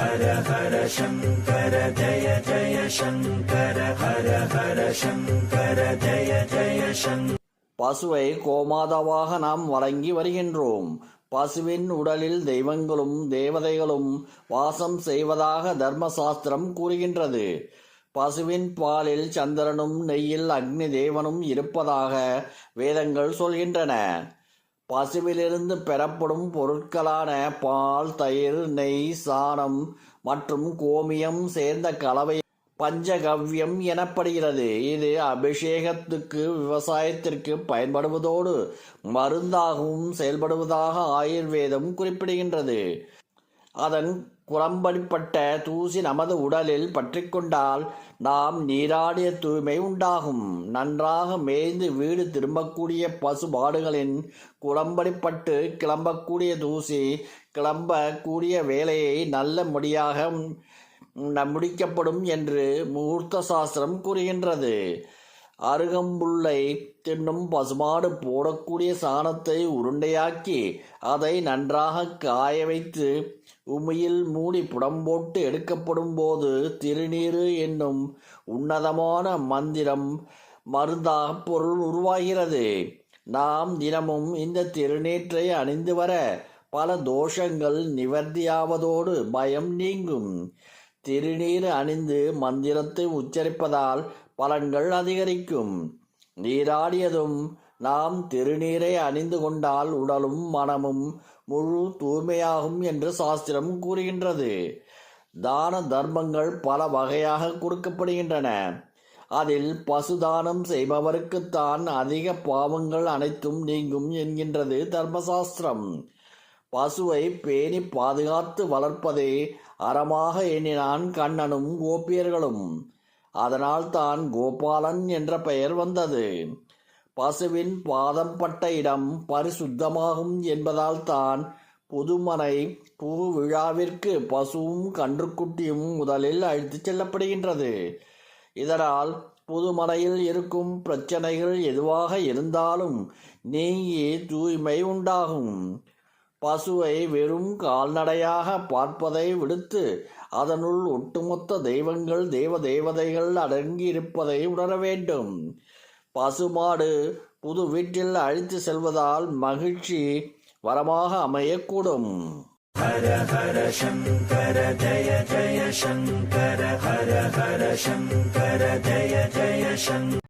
ஹர ஹர சங்கர ஜய ஜய சங்கர ஹர ஹர சங்கர ஜய ஜய சங்கர பசுவை கோமாதாவாக நாம் வழங்கி வருகின்றோம். பசுவின் உடலில் தெய்வங்களும் தேவதைகளும் வாசம் செய்வதாக தர்மசாஸ்திரம் கூறுகின்றது. பசுவின் பாலில் சந்திரனும் நெய்யில் அக்னி தேவனும் இருப்பதாக வேதங்கள் சொல்கின்றன. பசுவிலிருந்து பெறப்படும் பொருட்களான பால் தயிர் நெய் சாணம் மற்றும் கோமியம் சேர்ந்த கலவை பஞ்சகவ்யம் எனப்படுகிறது. இது அபிஷேகத்துக்கு விவசாயத்திற்கு பயன்படுவதோடு மருந்தாகவும் செயல்படுவதாக ஆயுர்வேதம் குறிப்பிடுகின்றது. அதன் குளம்படிப்பட்ட தூசி நமது உடலில் பற்றிக்கொண்டால் நாம் நீராடிய தூய்மை உண்டாகும். நன்றாக மேய்ந்து வீடு திரும்பக்கூடிய பசுபாடுகளின் குளம்படிப்பட்டு கிளம்பக்கூடிய தூசி கிளம்பக்கூடிய வேலையை நல்ல முடியாக முடிக்கப்படும் என்று முகூர்த்த சாஸ்திரம் கூறுகின்றது. அருகம்புல்லை தின்னும் பசுமாடு போடக்கூடிய சாணத்தை உருண்டையாக்கி அதை நன்றாக காய வைத்து உமியில் மூடி புடம்போட்டு எடுக்கப்படும் போது திருநீரு என்னும் உன்னதமான மந்திரம் மருந்தாக பொருள் உருவாகிறது. நாம் தினமும் இந்த திருநீற்றை அணிந்து வர பல தோஷங்கள் நிவர்த்தியாவதோடு பயம் நீங்கும். திருநீர் அணிந்து மந்திரத்தை உச்சரிப்பதால் பலன்கள் அதிகரிக்கும். நீராடியதும் நாம் திருநீரை அணிந்து கொண்டால் உடலும் மனமும் முழு தூய்மையாகும் என்று சாஸ்திரம் கூறுகின்றது. தான தர்மங்கள் பல வகையாக கொடுக்கப்படுகின்றன. அதில் பசுதானம் செய்பவருக்குத்தான் அதிக பாவங்கள் அனைத்தும் நீங்கும் என்கின்றது தர்மசாஸ்திரம் பசுவை பேணி பாதுகாத்து வளர்ப்பதே அறமாக எண்ணினான் கண்ணனும் கோபியர்களும். அதனால் தான் கோபாலன் என்ற பெயர் வந்தது. பசுவின் பாதம் பட்ட இடம் பரிசுத்தமாகும் என்பதால் தான் புதுமனை பூ விழாவிற்கு பசுவும் கன்றுக்குட்டியும் முதலில் அழைத்துச் செல்லப்படுகின்றது. இதனால் புதுமனையில் இருக்கும் பிரச்சனைகள் எதுவாக இருந்தாலும் நீங்கி தூய்மை உண்டாகும். பசுவை வெறும் கால்நடையாக பார்ப்பதை விடுத்து அதனுள் ஒட்டுமொத்த தெய்வங்கள் தெய்வ தேவதைகள் அடங்கியிருப்பதை உணர வேண்டும். பசுமாடு புது வீட்டில் அழித்து செல்வதால் மகிழ்ச்சி வரமாக அமையக்கூடும். ஹர ஹர சங்கர ஜய ஜய சங்கர ஹர ஹர சங்கர ஜய ஜய சங்கர.